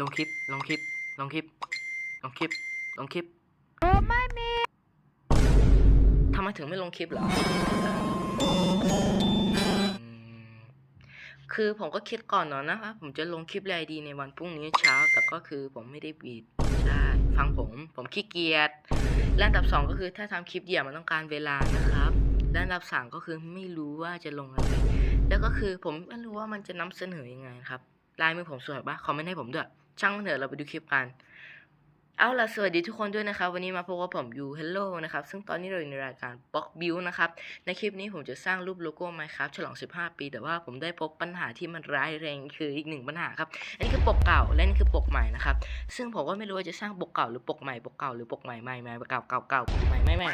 ลงคลิป ลงคลิป ลงคลิป ลงคลิป ลงคลิปเออไม่มีทำไมถึงไม่ลงคลิปเหรออืมคือผมก็คิดก่อนเนาะนะครับผมจะลงคลิปอะไรดีในวันพรุ่งนี้เช้า แต่ก็คือผมไม่ได้บีดใช่ฟังผม ผมขี้เกียจและอันดับสองก็คือถ้าทำคลิปเดี่ยวมันต้องการเวลานะครับและอันดับสามก็คือไม่รู้ว่าจะลงอะไร แล้วก็คือผมไม่รู้ว่ามันจะนำเสนอยังไงครับ ลายมือผมสวยปะคอมเมนต์ให้ผมด้วย ช่างเถอะเราไปดูคลิปกัน เอาล่ะสวัสดีทุกคนด้วยนะครับ วันนี้มาพบกับผมยู Hello นะครับ ซึ่งตอนนี้เราอยู่ในรายการ Box Build นะครับ ในคลิปนี้ผมจะสร้างรูปโลโก้ Minecraft ฉลอง 15 ปี แต่ว่าผมได้พบปัญหาที่มันร้ายแรงคืออีกหนึ่งปัญหาครับ อันนี้คือปกเก่า และนี่คือปกใหม่นะครับ ซึ่งผมก็ไม่รู้ว่าจะสร้างปกเก่าหรือปกใหม่ ปกเก่าหรือปกใหม่ใหม่ใหม่เก่าเก่าเก่าใหม่ไม่ใหม่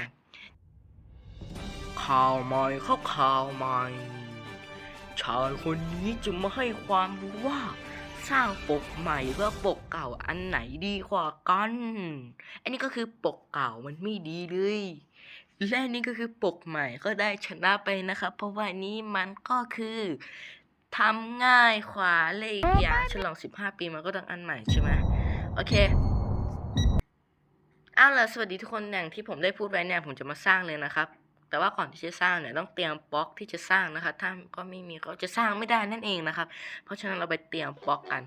ข่าวใหม่เข้าข่าวใหม่ชายคนนี้จะมาให้ความรู้ว่า สร้างปกใหม่เพื่อปกเก่าอันไหนดีกว่ากัน อันนี้ก็คือปกเก่ามันไม่ดีเลย และนี่ก็คือปกใหม่ก็ได้ชนะไปนะครับเพราะว่านี้มันก็คือทำง่ายขวาเลยอีกอย่างฉลอง 15 ปีมันก็ต้องอันใหม่ใช่ไหมโอเคเอาล่ะสวัสดีทุกคนอย่างที่ผมได้พูดไว้เนี่ยผมจะมาสร้างเลยนะครับ แต่ว่าก่อนที่จะสร้างเนี่ยต้องเตรียมบล็อกที่จะสร้างนะคะ ถ้าก็ไม่มีก็จะสร้างไม่ได้นั่นเองนะครับ เพราะฉะนั้นเราไปเตรียมบล็อกกัน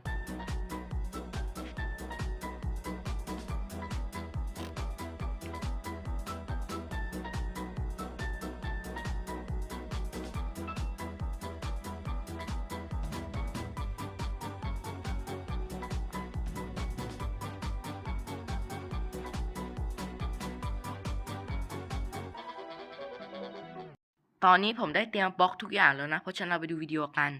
ตอนนี้ผมได้เตรียมบล็อกทุกอย่างแล้วนะ เพราะฉะนั้นเราไปดูวิดีโอกัน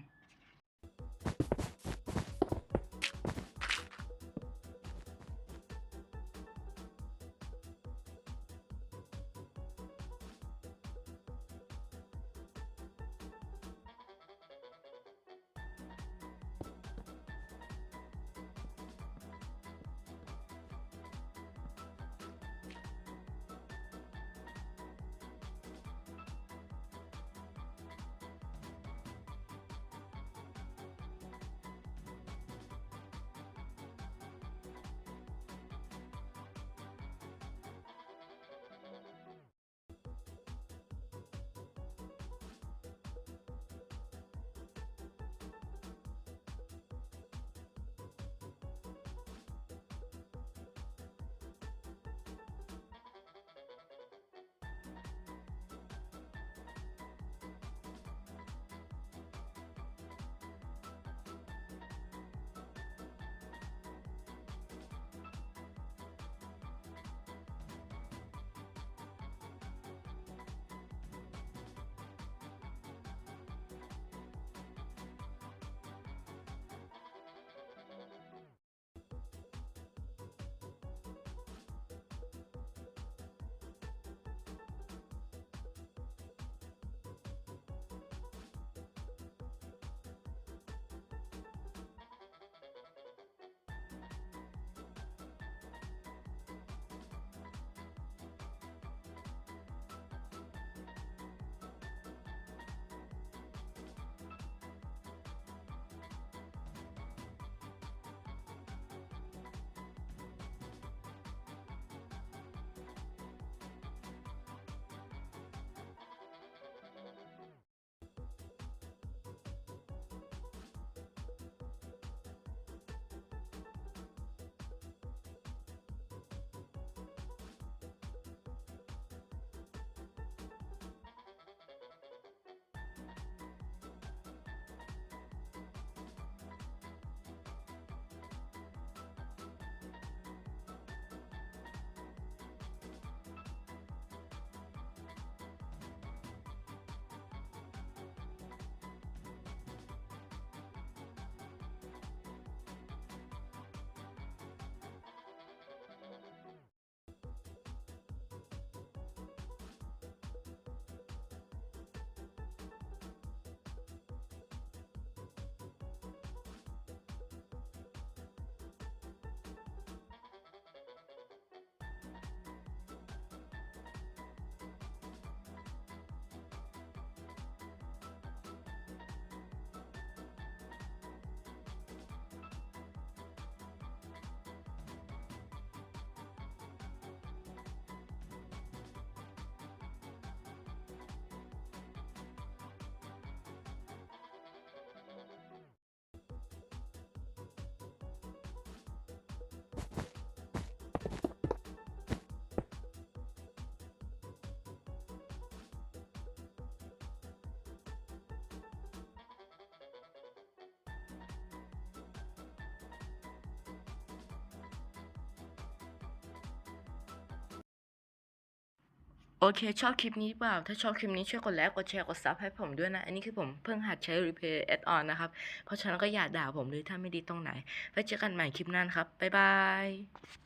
โอเค ชอบคลิปนี้เปล่า ถ้าชอบคลิปนี้ช่วยกดไลค์กดแชร์กดซับให้ผมด้วยนะ อันนี้คือผมเพิ่งหัดใช้ Replay Add on นะครับ เพราะฉะนั้นก็อย่าด่าผมเลยถ้าไม่ดีตรงไหนไว้เจอกันใหม่คลิปหน้านะครับ บ๊ายบาย